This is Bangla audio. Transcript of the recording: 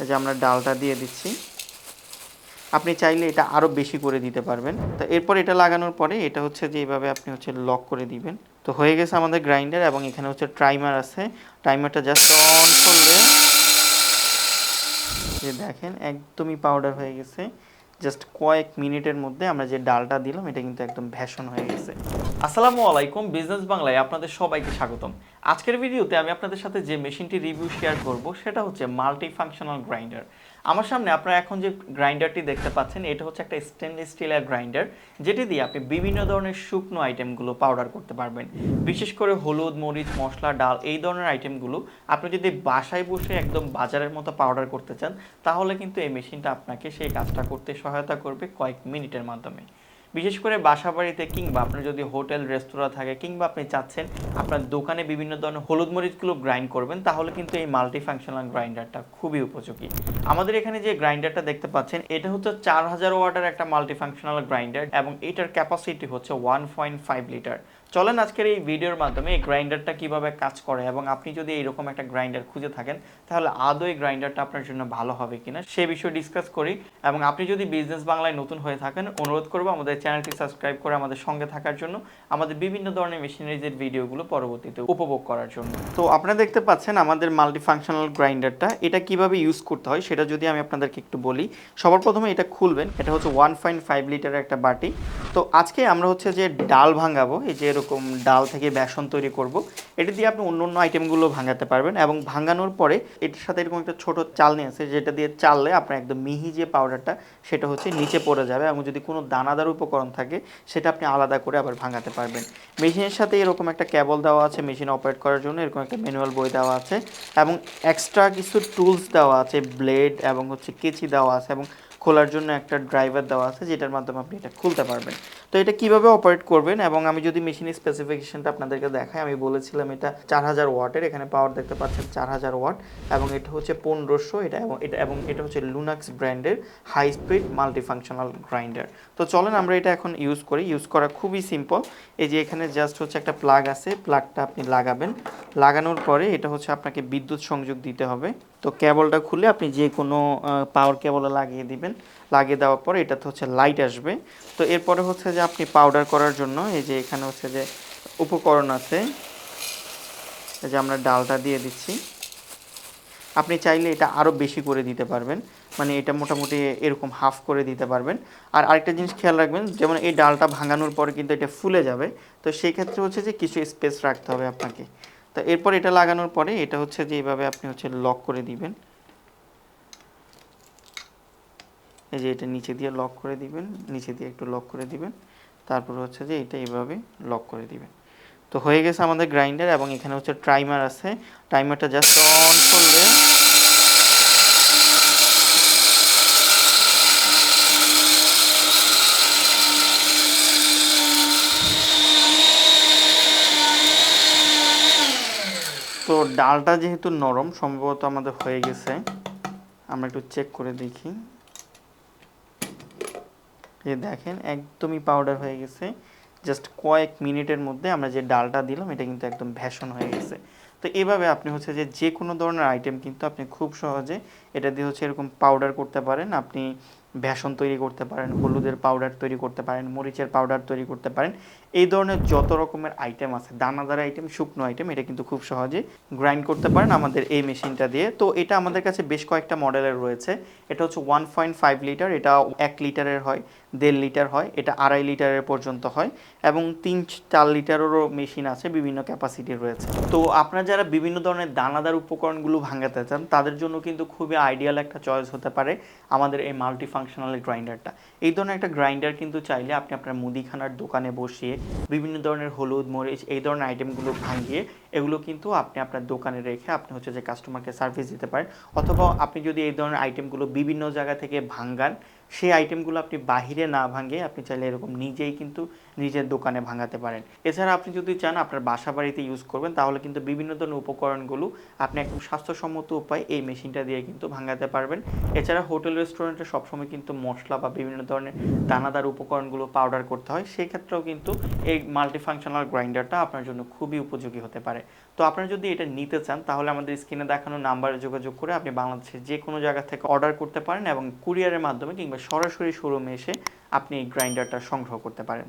এই যে আমরা ডালটা দিয়ে দিচ্ছি। আপনি চাইলে এটা আরও বেশি করে দিতে পারবেন। তো এরপর এটা লাগানোর পরে এটা হচ্ছে যে এইভাবে আপনি হচ্ছে লক করে দিবেন। তো হয়ে গেছে আমাদের গ্রাইন্ডার এবং এখানে হচ্ছে ট্রাইমার আছে। টাইমারটা জাস্ট অন করলে যে দেখেন একদমই পাউডার হয়ে গেছে। জাস্ট কয়েক মিনিটের মধ্যে আমরা যে ডালটা দিলাম, এটা কিন্তু একদম ভ্যাশন হয়ে গেছে। আসসালামু আলাইকুম, বিজনেস বাংলায় আপনাদের সবাইকে স্বাগতম। আজকের ভিডিওতে আমি আপনাদের সাথে যে মেশিনটি রিভিউ শেয়ার করব, সেটা হচ্ছে মাল্টি ফাংশনাল গ্রাইন্ডার আমার সামনে আপনারা এখন যে গ্রাইন্ডারটি দেখতে পাচ্ছেন, এটা হচ্ছে একটা স্টেনলেস স্টিলের গ্রাইন্ডার যেটি দিয়ে আপনি বিভিন্ন ধরনের শুকনো আইটেমগুলো পাউডার করতে পারবেন। বিশেষ করে হলুদ, মরিচ, মশলা, ডাল, এই ধরনের আইটেমগুলো আপনি যদি বাসায় বসে একদম বাজারের মতো পাউডার করতে চান, তাহলে কিন্তু এই মেশিনটা আপনাকে সেই কাজটা করতে সহায়তা করবে কয়েক মিনিটের মাধ্যমে। বিশেষ করে বাসা বাড়িতে কিংবা আপনার যদি হোটেল, রেস্তোরাঁ থাকে কিংবা আপনি চাচ্ছেন আপনার দোকানে বিভিন্ন ধরনের হলুদ মরিচগুলো গ্রাইন্ড করবেন, তাহলে কিন্তু এই মাল্টি ফাংশনাল গ্রাইন্ডারটা খুবই উপযোগী। আমাদের এখানে যে গ্রাইন্ডারটা দেখতে পাচ্ছেন, এটা হচ্ছে চার হাজার ওয়াটের একটা মাল্টি ফাংশনাল গ্রাইন্ডার এবং এটার ক্যাপাসিটি হচ্ছে ওয়ান পয়েন্ট ফাইভ লিটার চলেন আজকের এই ভিডিওর মাধ্যমে এই গ্রাইন্ডারটা কীভাবে কাজ করে এবং আপনি যদি এইরকম একটা গ্রাইন্ডার খুঁজে থাকেন, তাহলে আদৌ এই গ্রাইন্ডারটা আপনার জন্য ভালো হবে কিনা, সে বিষয়ে ডিসকাস করি। এবং আপনি যদি বিজনেস বাংলায় নতুন হয়ে থাকেন, অনুরোধ করব আমাদের চ্যানেলটি সাবস্ক্রাইব করে আমাদের সঙ্গে থাকার জন্য আমাদের বিভিন্ন ধরনের মেশিনারিজের ভিডিওগুলো পরবর্তীতে উপভোগ করার জন্য। তো আপনারা দেখতে পাচ্ছেন আমাদের মাল্টি ফাংশনাল গ্রাইন্ডারটা এটা কীভাবে ইউজ করতে হয় সেটা যদি আমি আপনাদেরকে একটু বলি। সবার প্রথমে এটা খুলবেন। এটা হচ্ছে ওয়ান পয়েন্ট ফাইভ লিটারের একটা বাটি। তো আজকে আমরা হচ্ছে যে ডাল ভাঙাবো, এই যে এরকম ডাল থেকে বেসন তৈরি করব, এটা দিয়ে আপনি অন্য অন্য আইটেমগুলো ভাঙাতে পারবেন এবং ভাঙানোর পরে এটার সাথে এরকম একটা ছোট চালনি আছে যেটা দিয়ে চাললে আপনার একদম মিহি যে পাউডারটা সেটা হচ্ছে নিচে পড়ে যাবে এবং যদি কোনো দানাদার উপকরণ থাকে, সেটা আপনি আলাদা করে আবার ভাঙাতে পারবেন। মেশিনের সাথে এরকম একটা ক্যাবল দেওয়া আছে, মেশিন অপারেট করার জন্য এরকম একটা ম্যানুয়াল বই দেওয়া আছে এবং এক্সট্রা কিছু টুলস দেওয়া আছে ব্লেড এবং হচ্ছে কেচি দেওয়া আছে এবং খোলার জন্য একটা ড্রাইভার দেওয়া আছে, যেটার মাধ্যমে আপনি এটা খুলতে পারবেন। তো এটা কীভাবে অপারেট করবেন? এবং আমি যদি মেশিনের স্পেসিফিকেশনটা আপনাদেরকে দেখাই, আমি বলেছিলাম এটা চার হাজার ওয়াটের, এখানে পাওয়ার দেখতে পাচ্ছেন চার হাজার ওয়াট, এবং এটা হচ্ছে পনেরোশো, এটা এবং এটা এবং এটা হচ্ছে লুনাক্স ব্র্যান্ডের হাই স্পিড মাল্টিফাংশনাল গ্রাইন্ডার তো চলেন আমরা এটা এখন ইউজ করি। ইউজ করা খুবই সিম্পল এই যে এখানে জাস্ট হচ্ছে একটা প্লাগ আছে প্লাগটা আপনি লাগাবেন। লাগানোর পরে এটা হচ্ছে আপনাকে বিদ্যুৎ সংযোগ দিতে হবে। তো কেবলটা খুলে আপনি যে কোনো পাওয়ার কেবলে লাগিয়ে দিবেন। লাগিয়ে দেওয়ার পরে এটাতে হচ্ছে লাইট আসবে। তো এরপরে হচ্ছে যে আপনি পাউডার করার জন্য এই যে এখানে হচ্ছে যে উপকরণ আছে, এই যে আমরা ডালটা দিয়ে দিচ্ছি। আপনি চাইলে এটা আরও বেশি করে দিতে পারবেন। মানে এটা মোটামুটি এরকম হাফ করে দিতে পারবেন। আর আরেকটা জিনিস খেয়াল রাখবেন, যেমন এই ডালটা ভাঙানোর পর কিন্তু এটা ফুলে যাবে। তো সেই ক্ষেত্রে হচ্ছে যে কিছু স্পেস রাখতে হবে আপনাকে। তো এরপর এটা লাগানোর পরে এটা হচ্ছে যে এইভাবে আপনি হচ্ছে লক করে দিবেন। এই যে এটা নিচে দিয়ে লক করে দিবেন, নিচে দিয়ে একটু লক করে দিবেন। তারপর হচ্ছে যে এটা এইভাবে লক করে দিবেন। তো হয়ে গেছে আমাদের গ্রাইন্ডার এবং এখানে হচ্ছে টাইমার আছে। টাইমারটা জাস্ট অন করলে তো ডালটা যেহেতু নরম, সম্ভবত আমাদের হয়ে গেছে। আমরা একটু চেক করে দেখি। এই দেখেন, একদমই পাউডার হয়ে গেছে। জাস্ট কয়েক মিনিটের মধ্যে আমরা যে ডালটা দিলাম, এটা কিন্তু একদম ভ্যাশন হয়ে গেছে। তো এভাবে আপনি হচ্ছে যে যে কোনো ধরনের আইটেম কিন্তু আপনি খুব সহজে এটা দিয়ে হচ্ছে এরকম পাউডার করতে পারেন। আপনি বেসন তৈরি করতে পারেন, হলুদের পাউডার তৈরি করতে পারেন, মরিচের পাউডার তৈরি করতে পারেন। এই ধরনের যত রকমের আইটেম আছে, দানাদার আইটেম শুকনো আইটেম এটা কিন্তু খুব সহজে গ্রাইন্ড করতে পারেন আমাদের এই মেশিনটা দিয়ে। তো এটা আমাদের কাছে বেশ কয়েকটা মডেলের রয়েছে। এটা হচ্ছে ওয়ান পয়েন্ট ফাইভ লিটার এটা এক লিটারের হয়, দেড় লিটার হয়, এটা আড়াই লিটারের পর্যন্ত হয় এবং তিন চার লিটারেরও মেশিন আছে, বিভিন্ন ক্যাপাসিটি রয়েছে। তো আপনারা যারা বিভিন্ন ধরনের দানাদার উপকরণগুলো ভাঙাতে চান, তাদের জন্য কিন্তু খুবই আইডিয়াল একটা চয়েস হতে পারে আমাদের এই মাল্টি ফাংশনাল গ্রাইন্ডারটা এই ধরনের একটা গ্রাইন্ডার কিন্তু চাইলে আপনি আপনার মুদিখানার দোকানে বসিয়ে বিভিন্ন ধরনের হলুদ, মরিচ, এই ধরনের আইটেমগুলো ভাঙিয়ে এগুলো কিন্তু আপনি আপনার দোকানে রেখে আপনি হচ্ছে যে কাস্টমারকে সার্ভিস দিতে পারেন। অথবা আপনি যদি এই ধরনের আইটেমগুলো বিভিন্ন জায়গা থেকে ভাঙ্গান সেই আইটেমগুলো আপনি বাহিরে না ভাঙে আপনি চাইলে এরকম নিজেই কিন্তু নিজের দোকানে ভাঙাতে পারেন। এছাড়া আপনি যদি চান আপনার বাসা বাড়িতে ইউজ করবেন, তাহলে কিন্তু বিভিন্ন ধরনের উপকরণগুলো আপনি একদম স্বাস্থ্যসম্মত উপায় এই মেশিনটা দিয়ে কিন্তু ভাঙাতে পারবেন। এছাড়া হোটেল রেস্টুরেন্টে সবসময় কিন্তু মশলা বা বিভিন্ন ধরনের দানাদার উপকরণগুলো পাউডার করতে হয়। সেই ক্ষেত্রেও কিন্তু এই মাল্টিফাংশনাল গ্রাইন্ডারটা আপনার জন্য খুবই উপযোগী হতে পারে। তো আপনারা যদি এটা নিতে চান, তাহলে আমাদের স্ক্রিনে দেখানো নাম্বারে যোগাযোগ করে আপনি বাংলাদেশের যে কোনো জায়গা থেকে অর্ডার করতে পারেন এবং কুরিয়ারের মাধ্যমে কিংবা সরাসরি শোরুমে এসে আপনি এই গ্রাইন্ডারটা সংগ্রহ করতে পারেন।